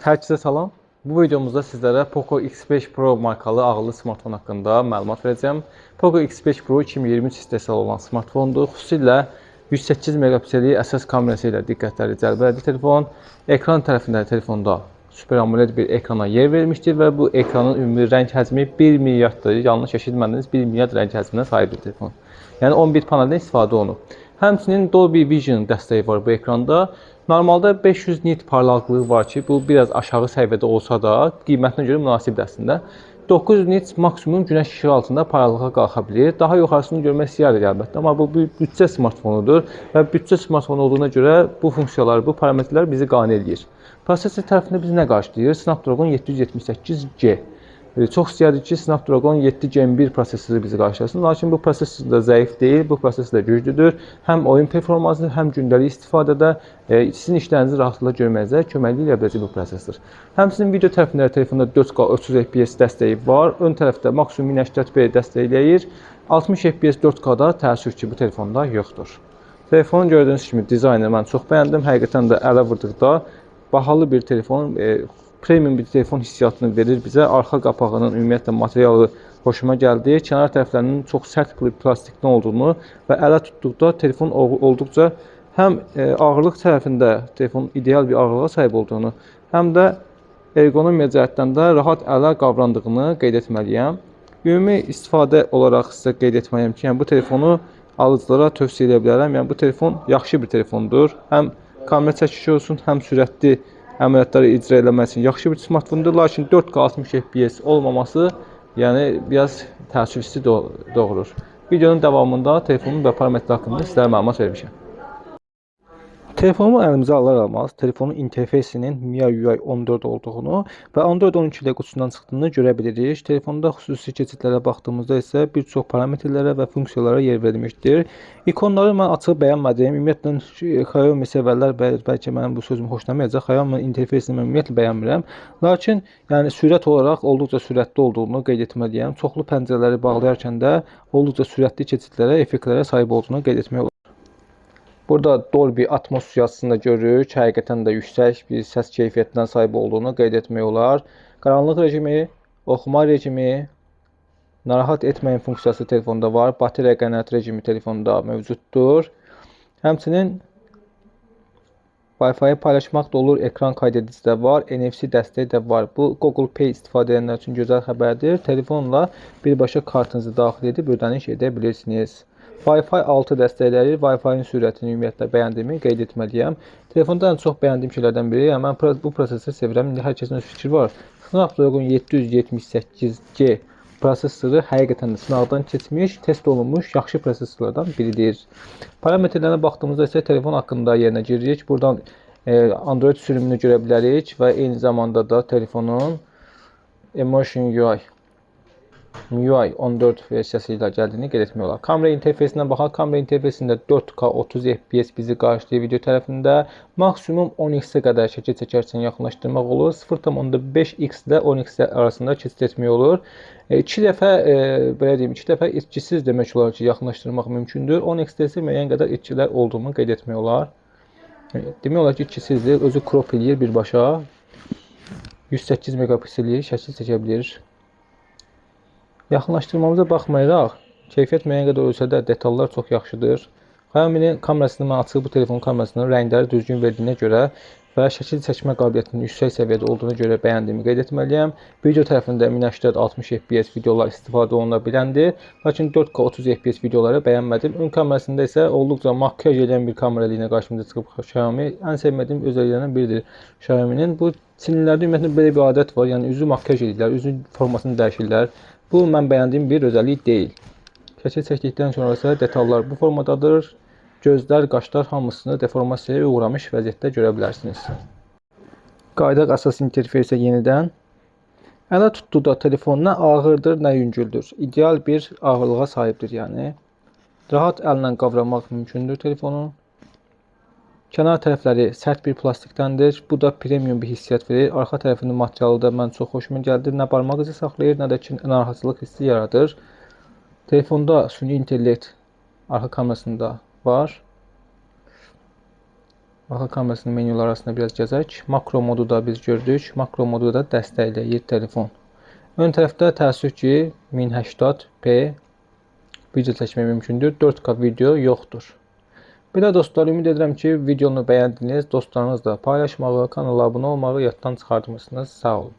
Hər kəsə salam. Bu videomuzda sizlərə Poco X5 Pro markalı ağıllı smartfon haqqında məlumat verəcəm. Poco X5 Pro 2023 istehsal olan smartfondur. Xüsusilə 108 megapiksellik əsas kamerası ilə diqqətləri cəlb edir telefon. Ekran tərəfində telefonda Super AMOLED bir ekrana yer vermişdir və bu ekranın ümumi rəng həcmi 1 milyarddır. Yanlış eşitmədiniz, 1 milyard rəng həcminə sahibdir telefon. Yəni 11 paneldən istifadə olunub. Həmçinin Dolby Vision dəstəyi var bu ekranda. Normalda 500 nit parlaqlığı var ki, bu biraz aşağı səviyyədə olsa da, qiymətinə görə münasibdir əslində. 900 nit maksimum günəş işığı altında parlaqlığa qalxa bilir. Daha yuxarısını görmək istəyərdik əlbəttə, amma bu bir büdcə smartfonudur və büdcə smartfonu olduğuna görə bu funksiyalar, bu parametrlər bizi qane eləyir. Prosesor tərəfində bizi nə qarşılayır? Snapdragon 778G. E, Çox istəyərdik ki, Snapdragon 7 Gen 1 prosesoru bizi qarşılasın. Lakin bu prosesor da zəif deyil, bu prosesor da güclüdür. Həm oyun performansı, həm gündəlik istifadədə e, sizin işlərinizi rahatlıqla görmənizə köməklik edə biləcək bu prosesor. Həmçinin video tərəfində telefonda 4K 30 FPS dəstəyi var. Ön tərəfdə maksimum 1080p dəstəkləyir. 60 FPS 4K-da təəssüf ki, bu telefonda yoxdur. Telefonu gördüyünüz kimi dizaynı mən çox bəyəndim. Həqiqətən də ələ vurduqda bahalı bir telefon, e, premium bir telefon hissiyatını verir bizə. Arxa qapağının ümumiyyətlə materialı xoşuma gəldi. Kənar tərəflərinin çox sərt plastikdən olduğunu və ələ tutduqda telefon olduqca həm e, ağırlıq tərəfində telefon ideal bir ağırlığa sahib olduğunu, həm də ergonomiya cəhətdən də rahat ələ qavrandığını qeyd etməliyəm. Ümumi istifadə olaraq sizə qeyd etməliyəm ki, yəni bu telefonu alıcılara tövsiyə edə bilərəm. Yəni bu telefon yaxşı bir telefondur. Həm kamera çəkişi olsun, həm sürətli əməliyyatları icra etmək üçün yaxşı bir smartfondur, lakin 4K 60 FPS olmaması, yəni biraz təəssüfsüz doğurur. Videonun davamında telefonun və parametrlər haqqında sizlərə məlumat vermişəm. Telefonumu əlimizə alar-almaz telefonun interfeysinin MIUI 14 olduğunu və Android 12 ilə qutusundan çıxdığını görə bilirik. Telefonda xüsusi keçidlərə baxdığımızda isə bir çox parametrlərə və funksiyalara yer verilmişdir. İkonları mən açıb bəyənmədim. Ümumiyyətlə Xiaomi sevərlər bəl bəlkə mənim bu sözüm xoşlamayacaq. Xiaomi interfeysini mən ümumiyyətlə bəyənmirəm. Lakin yəni sürət olaraq olduqca sürətli olduğunu qeyd etməliyəm. Çoxlu pəncərələri bağlayarkən də olduqca sürətli keçidlərə, effektlərə sahib olduğunu qeyd etmək olar. Burada Dolby Atmos da görürük. Həqiqətən də yüksək bir səs keyfiyyətinə sahib olduğunu qeyd etmək olar. Qaranlıq rejimi, oxuma rejimi, narahat etməyin funksiyası telefonda var. Bateriya qənaət rejimi telefonda mövcuddur. Həmçinin Wi-Fi paylaşmaq da olur. Ekran kaydedicisi də var. NFC dəstəyi də var. Bu Google Pay istifadə edənlər üçün gözəl xəbərdir. Telefonla birbaşa kartınızı daxil edib ödəniş edə bilirsiniz. Wi-Fi 6 dəstəkləyir. Wi-Fi-nin sürətini ümumiyyətlə bəyəndiyimi qeyd etməliyəm. Telefonda ən çox bəyəndiyim şeylərdən biri, yəni mən bu prosesoru sevirəm. İndi hər kəsin öz fikri var. Snapdragon 778G prosesoru həqiqətən də sınaqdan keçmiş, test olunmuş yaxşı prosesorlardan biridir. Parametrlərinə baxdığımızda isə telefon haqqında yerinə giririk. Buradan e, Android sürümünü görə bilərik və eyni zamanda da telefonun Emotion UI MIUI 14 versiyası ilə gəldiyini qeyd etmək olar. Kamera interfeysinə baxaq. Kamera interfeysində 4K 30 FPS bizi qarşılayır video tərəfində. Maksimum 10x-ə qədər şəkil çəkərkən yaxınlaşdırmaq olur. 0.5x ilə 10x arasında keçid etmək olur. 2 dəfə e, belə deyim, 2 dəfə itkisiz demək olar ki, yaxınlaşdırmaq mümkündür. 10x-də isə müəyyən qədər itkilər olduğunu qeyd etmək olar. Demək olar ki, itkisizdir. Özü crop eləyir birbaşa. 108 megapiksellik şəkil çəkə bilir. Yaxınlaşdırmamıza baxmayaraq, keyfiyyət müəyyən qədər ölsə də detallar çox yaxşıdır. Xiaomi-nin kamerasını mən açıb bu telefonun kamerasının rəngləri düzgün verdiyinə görə və şəkil çəkmə qabiliyyətinin yüksək səviyyədə olduğuna görə bəyəndiyimi qeyd etməliyəm. Video tərəfində 1080-60 FPS videolar istifadə oluna biləndir, lakin 4K 30 FPS videoları bəyənmədim. Ön kamerasında isə olduqca makyaj edən bir kamera ilə qarşımıza çıxıb Xiaomi. Ən sevmədiyim özelliklərindən biridir Xiaomi-nin. Bu Çinlilərdə ümumiyyətlə belə bir adət var, yəni üzü makyaj edirlər, üzün formasını dəyişirlər. Bu mən bəyəndiyim bir özəllik deyil. Şəkil çəkdikdən sonra isə detallar bu formadadır. Gözlər, qaşlar hamısını deformasiyaya uğramış vəziyyətdə görə bilərsiniz. Qaydaq əsas interfeysə yenidən. Ələ tutduqda telefon nə ağırdır, nə yüngüldür. İdeal bir ağırlığa sahibdir yəni. Rahat əllə qavramaq mümkündür telefonun. Kənar tərəfləri sərt bir plastikdəndir. Bu da premium bir hissiyat verir. Arxa tərəfinin materialı da mən çox xoşuma gəldi. Nə barmaq izi saxlayır, nə də ki narahatlıq hissi yaradır. Telefonda süni intellekt arxa kamerasında var. Arxa kamerasının menyular arasında biraz gəzək. Makro modu da biz gördük. Makro modu da dəstəkləyir telefon. Ön tərəfdə təəssüf ki 1080p video çəkmək mümkündür. 4K video yoxdur. Belə dostlar, ümid edirəm ki, videonu bəyəndiniz. Dostlarınızla paylaşmağı, kanala abunə olmağı yaddan çıxartmırsınız. Sağ olun.